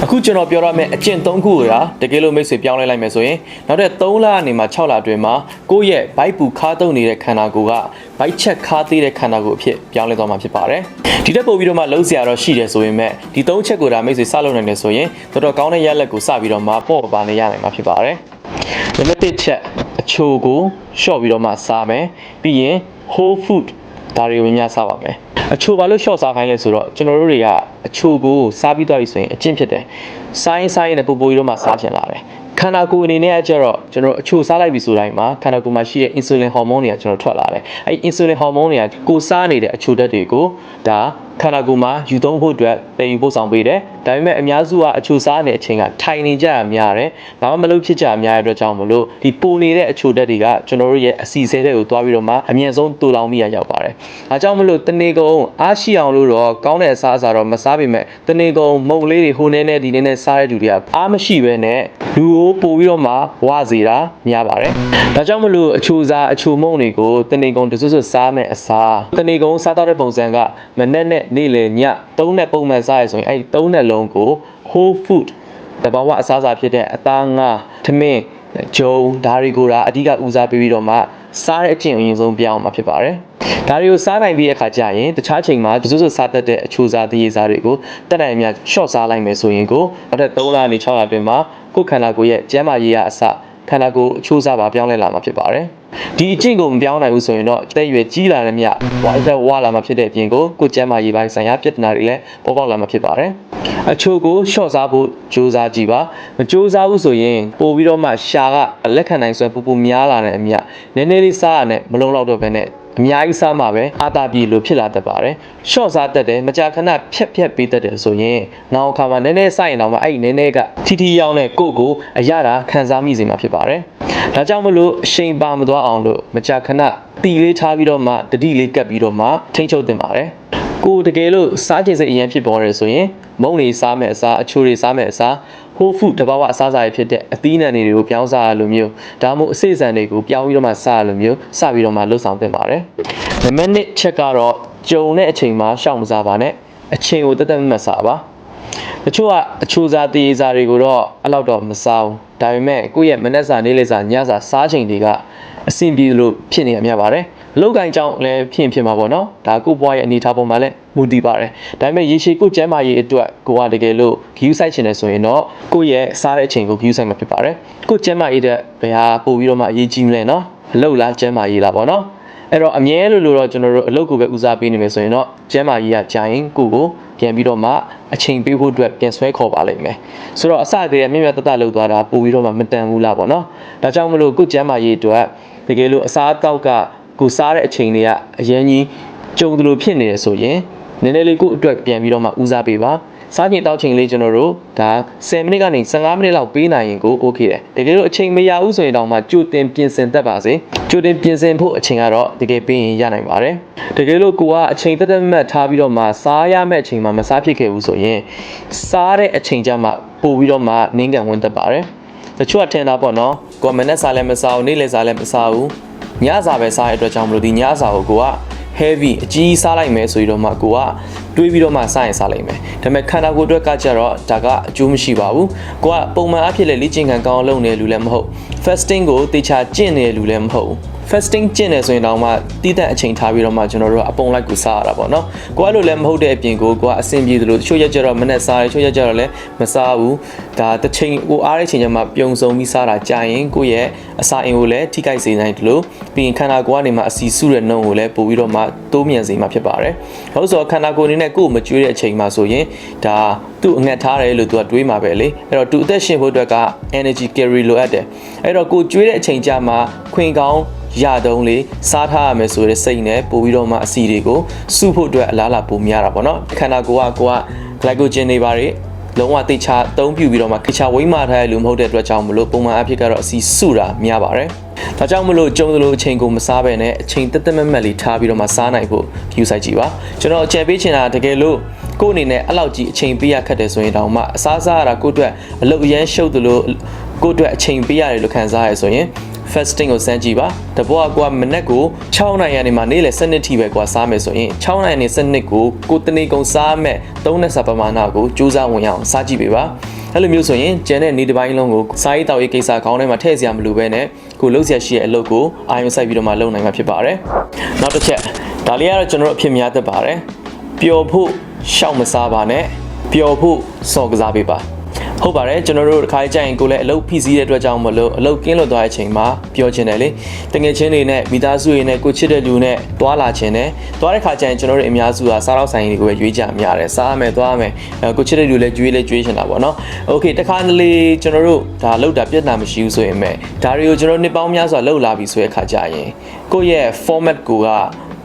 အခုကျွန်တော်ပြောရမယ့်အကျင့်၃ခုကိုဒါတကယ်လို့မိတ်ဆွေပြောင်းလဲလိုက်မယ်ဆိုရင်နောက်တဲ့3လအနေမှာ6လအတွင်းမှာကိုယ့်ရဲ့ဘိုက်ပူခါတုံနေတဲ့ခန္ဓာကိုယ်ကဘိုက်ချက်ခါသေးတဲ့ခန္ဓာကိုယ်အဖြစ်ပြောင်းလဲသွားမှာဖြစ်ပါတယ်ဒီတက်ပို့ပြီးတော့မှလုံးစရာတော့ရှိတယ်ဆိုရင်မဲ့ဒီ၃ချက်ကိုဒါမိတ်ဆွေစလုပ်နိုင်တယ်ဆိုရင်တော်တော်ကောင်းတဲ့ရက်လက်ကိုစပြီးတော့မှပေါ့ပါနေရနိုင်မှာဖြစ်ပါတယ်နံပါတ်1ချက်အချိုကိုရှော့ပြီးတော့မှစားမယ်ပြီးရင် whole food ဒါတွေကိုများစားပါမယ်အချိုဘာလို့ short စားခိုင်းလဲဆိုတော့ကျွန်တော်တို့တွေက အချိုကိုစားပြီးသွားပြီဆိုရင်အကျင့်ဖြစ်တယ်စားရင်စားရင်လည်းပိုပိုကြီးတော့မှစားချင်လာတယ်ခန္ဓာကိုယ်အနေနဲ့ကကျတော့ကျွန်တော်တို့အချိုစားလိုက်ပြီဆိုတိုင်းမှာခန္ဓာကိုယ်မှာရှိတဲ့ insulin hormone တွေကကျွန်တော်ထွက်လာတယ်အဲ့ insulin hormone တွေကကိုယ်စားနေတဲ့အချိုဓာတ်တွေကိုဒါခန္ဓာကိုယ်မှာယူသုံးဖို့အတွက်တည်ယူပို့ဆောင်ပေးတယ်ဒါပေမဲ့အများစုကအချိုစားနေတဲ့အချိန်ကထိုင်နေကြရများတယ်ဘာမှမလုပ်ဖြစ်ကြရများတဲ့အတွက်ကြောင့်မလို့ဒီပိုနေတဲ့အချိုဓာတ်တွေကကျွန်တော်တို့ရဲ့အစီအစဉ်တွေကိုတွားပြီးတော့မှအမြင့်ဆုံးတူလောင်မိရရောက်ပါတယ်ဒါကြောင့်မလို့တနေ့ကုန်အားရှိအောင်လို့တော့ကောင်းတဲ့အစားအစာတော့မစားပေမဲ့တနေ့ကုန်မုံလေးတွေဟိုနေနဲ့ဒီနေနဲ့စားတဲ့လူတွေကအားမရှိဘဲနဲ့လူကိုပို့ပြီးတော့မှဝါစေတာများပါတယ်ဒါကြောင့်မလို့အချိုစားအချိုမုံတွေကိုတနေ့ကုန်တစွတ်စွတ်စားမယ်အစားတနေ့ကုန်စားတော့တဲ့ပုံစံကမနေ့နဲ့နေ့လယ်ညသုံးနဲ့ပုံမှန်စားရဆိုရင်အဲ့ဒီသုံးနဲ့လုံးကို whole food တဘာဝအစားအစာဖြစ်တဲ့အသားငါထမင်းဂျုံဒါတွေကိုဒါအဓိကဦးစားပေးပြီးတော့မှစားတဲ့အချင်းအရင်ဆုံးပြောင်းမှာဖြစ်ပါတယ်။ဒါတွေကိုစားနိုင်ပြီးတဲ့အခါကျရင်တခြားချိန်မှာစွတ်စွတ်စားတတ်တဲ့အချိုစားတရေစားတွေကိုတက်နိုင်မြတ် short စားလိုက်မယ်ဆိုရင်ကိုနောက်ထပ်3လနေ6လအတွင်းမှာကိုယ်ခန္ဓာကိုယ်ရဲ့ကျန်းမာရေးရအစ ခန္ဓာကိုယ်အချိုးစားပါပြောင်းလဲလာမှာဖြစ်ပါတယ်။ဒီအကျင့်ကိုမပြောင်းနိုင်ဘူးဆိုရင်တော့တဲ့ရွယ်ကြီးလာတဲ့မြတ်ဝါသက်ဝါလာမှာဖြစ်တဲ့အပြင်ကိုကိုယ်ကျန်းမာရေးပိုင်းဆိုင်ရာပြဿနာတွေလည်းပေါ်ပေါက်လာမှာဖြစ်ပါတယ်။အချို့ကိုရှော့စားဖို့ကြိုးစားကြည့်ပါမကြိုးစားဘူးဆိုရင်ပို့ပြီးတော့မှရှာကလက်ခံနိုင်စွမ်းပူပူများလာတဲ့အမြတ်နည်းနည်းလေးစားရနဲ့မလုံလောက်တော့ဘဲနဲ့ အများကြီးစားမှာပဲအာတာပြီလို့ဖြစ်လာတတ်ပါတယ်။ short စားတတ်တယ်မကြာခဏဖြက်ဖြက်ပေးတတ်တယ်ဆိုရင်နောက်အခါမှာနည်းနည်းစားရင်တော့မှအဲ့ဒီနည်းနည်းကထီထီရောင်းတဲ့ကိုယ့်ကိုအရတာခံစားမိစေမှာဖြစ်ပါတယ်။ဒါကြောင့်မလို့အရှိန်ပါမသွားအောင်လို့မကြာခဏတီလေးထားပြီးတော့မှတတိလေးကပ်ပြီးတော့မှထိန်းချုပ်တင်ပါတယ်။ ကိုယ်တကယ်လို့စားချင်စိတ်အရင်ဖြစ်ပေါ်တယ်ဆိုရင်မုံတွေစားမယ်အစားအချိုတွေစားမယ်အစား whole food တဘာဝအစားအစာတွေဖြစ်တဲ့အသီးနှံတွေကိုပြောင်းစားရလိုမျိုးဒါမှမဟုတ်အစိအစံတွေကိုပြောင်းပြီးတော့မှစားရလိုမျိုးစပြီးတော့မှလှုပ်ဆောင်တင်ပါတယ်နံပါတ်1ချက်ကတော့ကြုံတဲ့အချိန်မှာရှောင်မစားပါနဲ့အချိန်ကိုတက်တက်မတ်စားပါတချို့ကအချိုစားတရေစားတွေကိုတော့အဲ့လောက်တော့မစားဘူးဒါပေမဲ့ကိုယ့်ရဲ့မနက်စာနေ့လယ်စာညစာစားချိန်တွေကအဆင်ပြေလို့ဖြစ်နေရမြပါတယ်အ လောက်ကင်ကြောင့်လည်းဖြစ်ရင်ဖြစ်မှာပေါ့နော်ဒါကိုယ့်ဘွားရဲ့အနေအထားပေါ်မှာလည်းမူတည်ပါတယ်ဒါပေမဲ့ရေရှည်ကိုယ့်ကျန်းမာရေးအတွက်ကိုကတကယ်လို့ view site ချင်တယ်ဆိုရင်တော့ကိုယ့်ရဲ့စားတဲ့အချိန်ကို view site မှာဖြစ်ပါတယ်ကိုယ့်ကျန်းမာရေးအတွက်ဘယ်ဟာပို့ပြီးတော့မှအရေးကြီးမလဲနော်အလုပ်လားကျန်းမာရေးလားပေါ့နော်အဲ့တော့အမြဲလို့လို့တော့ကျွန်တော်တို့အလုပ်ကိုပဲဦးစားပေးနေမယ်ဆိုရင်တော့ကျန်းမာရေးကကြာရင်ကိုယ့်ကိုပြန်ပြီးတော့မှအချိန်ပေးဖို့အတွက်ပြန်ဆွဲခေါ်ပါလိမ့်မယ်ဆိုတော့အစကတည်းကမြင့်မြတ်တတလုပ်သွားတာပို့ပြီးတော့မှမတန်ဘူးလားပေါ့နော်ဒါကြောင့်မလို့ကိုယ့်ကျန်းမာရေးအတွက်တကယ်လို့အစားအသောက်က ကိုစားတဲ့အချိန်တွေကအရင်ကြီးကြုံသလိုဖြစ်နေတယ်ဆိုရင်နည်းနည်းလေးကိုယ့်အတွက်ပြန်ပြီးတော့မှဦးစားပေးပါစားကျင်တောက်ချိန်လေးကျွန်တော်တို့ဒါ10မိနစ်ကနေ15မိနစ်လောက်ပေးနိုင်ရင်ကို okay တယ်တကယ်လို့အချိန်မရဘူးဆိုရင်တော့မှကြိုတင်ပြင်ဆင်တတ်ပါစေကြိုတင်ပြင်ဆင်ဖို့အချိန်ကတော့တကယ်ပေးရင်ရနိုင်ပါတယ်တကယ်လို့ကိုကအချိန်တက်တက်မှတ်ထားပြီးတော့မှစားရမယ့်အချိန်မှာမစားဖြစ်ခဲ့ဘူးဆိုရင်စားတဲ့အချိန်ကျမှပို့ပြီးတော့မှနင်းကန်ဝင်တတ်ပါတယ်တချို့ကထင်တာပေါ့နော်ကိုကမနေ့စားလည်းမစားဘူးနေ့လယ်စားလည်းမစားဘူး ညစာပဲစားရတဲ့အတွက်ကြောင့်မလို့ဒီညစာကိုကိုက heavy အကြီးစားလိုက်မယ်ဆိုပြီးတော့မှကိုကတွေးပြီးတော့မှစားရင်စားလိုက်မယ်ဒါပေမဲ့ခန္ဓာကိုယ်အတွက်ကကြတော့ဒါကအကျိုးမရှိပါဘူးကိုကပုံမှန်အဖြစ်လေလေ့ကျင့်ခံကောင်းအောင်လုပ်နေလူလည်းမဟုတ် fasting ကိုတေချာကျင့်နေလူလည်းမဟုတ် fasting ကျင့်နေဆိုရင်တော့မှတည်တဲ့အချိန်ထားပြီးတော့မှကျွန်တော်တို့ကအပုံလိုက်ကိုစားရတာပေါ့နော်ကိုကအဲ့လိုလည်းမဟုတ်တဲ့အပြင်ကိုကိုကအဆင်ပြေသလိုတချို့ရက်ကြတော့မနဲ့စားတယ်တချို့ရက်ကြတော့လည်းမစားဘူးဒါတစ်ချိန်ကိုအားတဲ့ချိန်ကျမှပြုံစုံပြီးစားတာကြာရင်ကိုရဲ့အစာအိမ်ကိုလည်းထိခိုက်စေနိုင်တယ်လို့ပြီးရင်ခန္ဓာကိုယ်ကနေမှအစီစုတဲ့နှုံကိုလည်းပို့ပြီးတော့မှတိုးမြန်စေမှာဖြစ်ပါတယ်ဟုတ်ဆိုခန္ဓာကိုယ်အနေနဲ့ကိုယ်မကျွေးတဲ့အချိန်မှာဆိုရင်ဒါသူ့အငတ်ထားတယ်လို့သူကတွေးမှာပဲလေအဲ့တော့သူအသက်ရှင်ဖို့အတွက်က energy carry လိုအပ်တယ်အဲ့တော့ကိုကျွေးတဲ့အချိန်ကြမှာခွင်ကောင်း ရတုံးလေးစားထားရမယ်ဆိုတဲ့စိတ်နဲ့ပို့ပြီးတော့မှအစီတွေကိုစုဖို့အတွက်အလားအလာပိုများတာပေါ့နော်ခန္ဓာကိုယ်ကကိုက glycogen တွေပါတွေလုံးဝတိချာအသုံးပြုပြီးတော့မှခိချာဝိမထားတဲ့လူမဟုတ်တဲ့အတွက်ကြောင့်မလို့ပုံမှန်အဖြစ်ကတော့အစီစုတာများပါတယ်။ဒါကြောင့်မလို့ကြုံသလိုအချိန်ကိုမစားဘဲနဲ့အချိန်တက်တက်မက်မက်လေးထားပြီးတော့မှစားနိုင်ဖို့ view site ကြည့်ပါ။ကျွန်တော်အကြံပေးချင်တာတကယ်လို့ကိုယ့်အနေနဲ့အဲ့လောက်ကြီးအချိန်ပေးရခက်တယ်ဆိုရင်တောင်မှအစားစားရတာကိုယ့်အတွက်အလုပ်အရန်ရှုပ်သလိုကိုယ့်အတွက်အချိန်ပေးရတယ်လို့ခံစားရဆိုရင် fasting ကိုစမ်းကြည့်ပါတဘောကကိုကမနက်ကို6နိုင်ရနေမှာနေ့လယ်7ထိပဲကိုကစားမယ်ဆိုရင်6နိုင်နေ7ကိုကိုတနေ့ကုန်စားမဲ့3နဲ့စာပမာဏကိုစူးစမ်းဝင်အောင်စားကြည့်ပေးပါအဲ့လိုမျိုးဆိုရင်ကျန်တဲ့နေ့တစ်ပိုင်းလုံးကိုစားရေးတောက်ရေးကိစ္စခေါင်းထဲမှာထည့်စရာမလိုပဲနဲ့ကိုလှုပ်ရှားရှိရဲ့အလုပ်ကိုအာရုံစိုက်ပြီးတော့မှလုပ်နိုင်မှာဖြစ်ပါတယ်နောက်တစ်ချက်ဒါလေးကတော့ကျွန်တော်တို့အဖြစ်များတတ်ပါတယ်ပျော်ဖို့ရှောက်မစားပါနဲ့ပျော်ဖို့စော်ကစားပေးပါ ဟုတ်ပါတယ်ကျွန်တော်တို့တစ်ခါကြရင်ကိုလည်းအလုပ်ဖိစီးတဲ့အတွက်ကြောင့်မလို့အလုပ်ကင်းလွတ်သွားတဲ့အချိန်မှာပြောချင်တယ်လေတငယ်ချင်းတွေနဲ့မိသားစုတွေနဲ့ကိုချစ်တဲ့လူနဲ့တွာလာချင်တယ်တွာတဲ့ခါကျရင်ကျွန်တော်တို့အများစုကစားတော့ဆိုင်တွေကိုပဲရွေးကြများတယ်စားရမယ်တွားရမယ်အဲကိုချစ်တဲ့လူလည်းကြွေးလည်းကြွေးချင်တာပေါ့နော်โอเคတခါတလေကျွန်တော်တို့ဒါလောက်တာပြဿနာမရှိဘူးဆိုရင်မဲ့ဒါတွေကိုကျွန်တော်နှစ်ပေါင်းများစွာလောက်လာပြီဆိုတဲ့ခါကျရင်ကိုယ့်ရဲ့ format ကိုက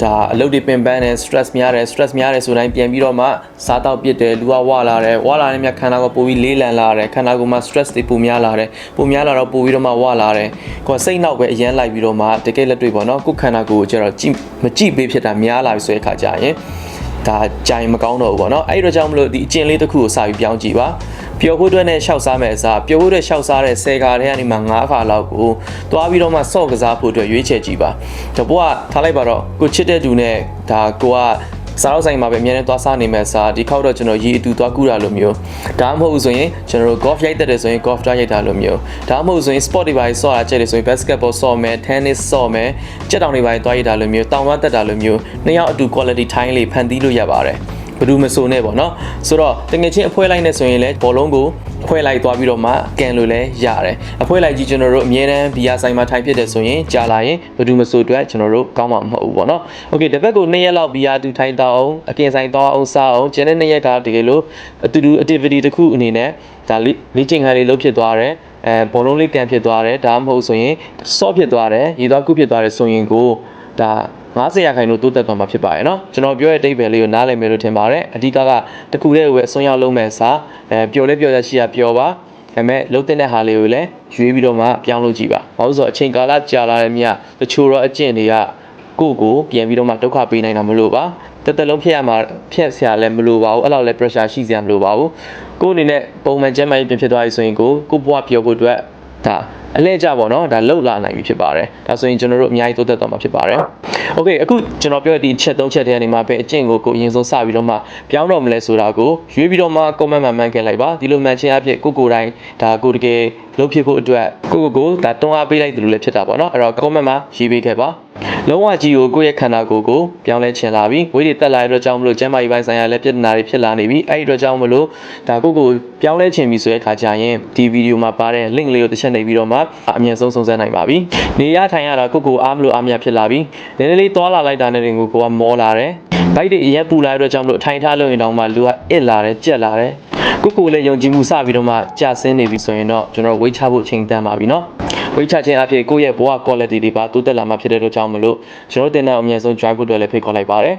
ဒါအလုပ်တွေပင်ပန်းတယ် stress များတယ် stress များတယ်ဆိုတိုင်းပြန်ပြီးတော့မှစားတော့ပြစ်တယ်လူကဝလာတယ်ဝလာတဲ့မြတ်ခန္ဓာကိုပိုပြီးလေးလံလာတယ်ခန္ဓာကိုယ်မှာ stress တွေပိုများလာတယ်ပိုများလာတော့ပိုပြီးတော့မှဝလာတယ်ကိုယ်စိတ်နောက်ပဲအရန်လိုက်ပြီးတော့မှတကယ်လက်တွေ့ပေါ့နော်ကိုယ်ခန္ဓာကိုယ်ကိုကျတော့ကြည့်မကြည့်ပေးဖြစ်တာများလာပြီဆိုတဲ့အခါကျရင်ဒါကြိုင်မကောင်းတော့ဘူးပေါ့နော်အဲ့ဒီတော့ကြောင့်မလို့ဒီအကျင့်လေးတစ်ခုကိုစပြီးပြောင်းကြည့်ပါ ပျော်ဖို့အတွက်နဲ့ရှောက်စားမယ်အစားပျော်ဖို့အတွက်ရှောက်စားတဲ့10ခါတည်းကနေမှ9ခါလောက်ကိုသွားပြီးတော့မှစော့ကစားဖို့အတွက်ရွေးချယ်ကြည့်ပါတဘောကထားလိုက်ပါတော့ကိုချစ်တဲ့သူနဲ့ဒါကိုကစားတော့ဆိုင်မှာပဲအများနဲ့သွားစားနေမယ်စားဒီခေါက်တော့ကျွန်တော်ရေအတူသွားကူတာလိုမျိုးဒါမှမဟုတ်ဆိုရင်ကျွန်တော်တို့ golf ရိုက်တတ်တယ်ဆိုရင် golf သွားရိုက်တာလိုမျိုးဒါမှမဟုတ်ဆိုရင် sport တွေပါဆော့တာကြက်တယ်ဆိုရင် basketball ဆော့မယ် tennis ဆော့မယ်ကြက်တောင်တွေပါသွားရိုက်တာလိုမျိုးတောင်ဝတက်တာလိုမျိုးနှစ်ယောက်အတူ quality time လေးဖန်တီးလို့ရပါတယ် ဘယ်သူမဆိုနဲ့ပေါ့နော်ဆိုတော့တကယ်ချင်းအဖွဲလိုက်နေဆိုရင်လည်းဘောလုံးကိုဖွဲလိုက်သွားပြီးတော့မှကန်လို့လည်းရတယ်အဖွဲလိုက်ကြီးကျွန်တော်တို့အမြဲတမ်းဘီယာဆိုင်မှာထိုင်ဖြစ်တယ်ဆိုရင်ကြာလာရင်ဘယ်သူမဆိုအတွက်ကျွန်တော်တို့ကောင်းမှာမဟုတ်ဘူးပေါ့နော်โอเคတစ်ပတ်ကို2ရက်လောက်ဘီယာတူထိုင်တော့အောင်အပြင်ဆိုင်တော့အောင်စားအောင်ကျန်တဲ့2ရက်ကတကယ်လို့အတူတူ activity တစ်ခုအနေနဲ့ဒါလေ့ကျင့်ခန်းလေးလုပ်ဖြစ်သွားတယ်အဲဘောလုံးလေးကန်ဖြစ်သွားတယ်ဒါမှမဟုတ်ဆိုရင်ဆော့ဖြစ်သွားတယ်ရေသွားကုဖြစ်သွားတယ်ဆိုရင်ကိုဒါ 90ရာခိုင်နှုန်းတိုးတက်သွားမှာဖြစ်ပါတယ်နော်ကျွန်တော်ပြောတဲ့အတိတ်ပဲလေးကိုနားလည်မယ်လို့ထင်ပါတယ်အဓိကကတခုတည်းကိုပဲအစွန်းရောက်လုပ်မယ်စားအဲပျော်လဲပျော်ရရှိရပျော်ပါဒါပေမဲ့လုံးတင်တဲ့ဟာလေးကိုလည်းရွေးပြီးတော့မှပြောင်းလို့ကြည့်ပါဘာလို့ဆိုတော့အချိန်ကာလကြာလာတဲ့မြတ်တချို့တော့အကျင့်တွေကကိုကိုပြန်ပြီးတော့မှဒုက္ခပေးနိုင်တာမလို့ပါတသက်လုံးဖျက်ရမှာဖျက်ဆရာလည်းမလိုပါဘူးအဲ့လောက်လည်း pressure ရှိစရာမလိုပါဘူးကိုအနေနဲ့ပုံမှန်ကျန်းမာရေးပြင်ဖြစ်သွားပြီဆိုရင်ကိုကိုဘဝပြောဖို့အတွက်ဒါ အလဲကြပေါ့နော်ဒါလှုပ်လာနိုင်ပြီဖြစ်ပါတယ်ဒါဆိုရင်ကျွန်တော်တို့အများကြီးတိုးတက်သွားမှာဖြစ်ပါတယ်โอเคအခုကျွန်တော်ပြောတဲ့ဒီချက်၃ချက်တည်းကနေမှပဲအကျင့်ကိုကိုအရင်ဆုံးစပြီးတော့မှပြောင်းတော့မလဲဆိုတာကိုရွေးပြီးတော့မှ comment မှန်မှန်ခဲ့လိုက်ပါဒီလိုမှန်ချင်းအဖြစ်ကိုကိုယ်တိုင်ဒါကိုတကယ်လုပ်ဖြစ်ဖို့အတွက်ကိုကိုကိုဒါတွန်းအားပေးလိုက်တယ်လို့လည်းဖြစ်တာပေါ့နော်အဲ့တော့ comment မှာရေးပေးခဲ့ပါ လုံးဝကြီးကိုကိုယ့်ရဲ့ခန္ဓာကိုယ်ကိုပြောင်းလဲချင်လာပြီဝိတွေတက်လာတဲ့အတွက်ကြောင့်မလို့ကျန်းမာရေးပိုင်းဆိုင်ရာလည်းပြဿနာတွေဖြစ်လာနေပြီအဲ့ဒီအတွက်ကြောင့်မလို့ဒါကိုယ့်ကိုပြောင်းလဲချင်ပြီဆိုတဲ့အခါကျရင်ဒီဗီဒီယိုမှာပါတဲ့ link လေးကိုတစ်ချက်နှိပ်ပြီးတော့မှအမြင်ဆုံးစုံစမ်းနိုင်ပါပြီနေရထိုင်ရတာကိုယ့်ကိုအားမလို့အားမရဖြစ်လာပြီနည်းနည်းလေးသွားလာလိုက်တာနဲ့တင်ကိုကိုကမောလာတယ်ဘိုက်တွေအရက်ပူလာတဲ့အတွက်ကြောင့်မလို့အထိုင်ထားလို့ရင်တောင်မှလူကအစ်လာတယ်ကြက်လာတယ်ကိုကိုလည်းယုံကြည်မှုစပြီးတော့မှကြာဆင်းနေပြီဆိုရင်တော့ကျွန်တော်ဝိတ်ချဖို့ချိန်တန်ပါပြီเนาะ ဝိတ်ချခြင်းအဖြစ်ကိုယ့်ရဲ့ဘဝ quality တွေပါတိုးတက်လာမှဖြစ်တဲ့အတွက်ကြောင့်မလို့ကျွန်တော်တင်တဲ့အမြဲဆုံး drive ဖို့အတွက်လည်းဖိတ်ခေါ်လိုက်ပါတယ်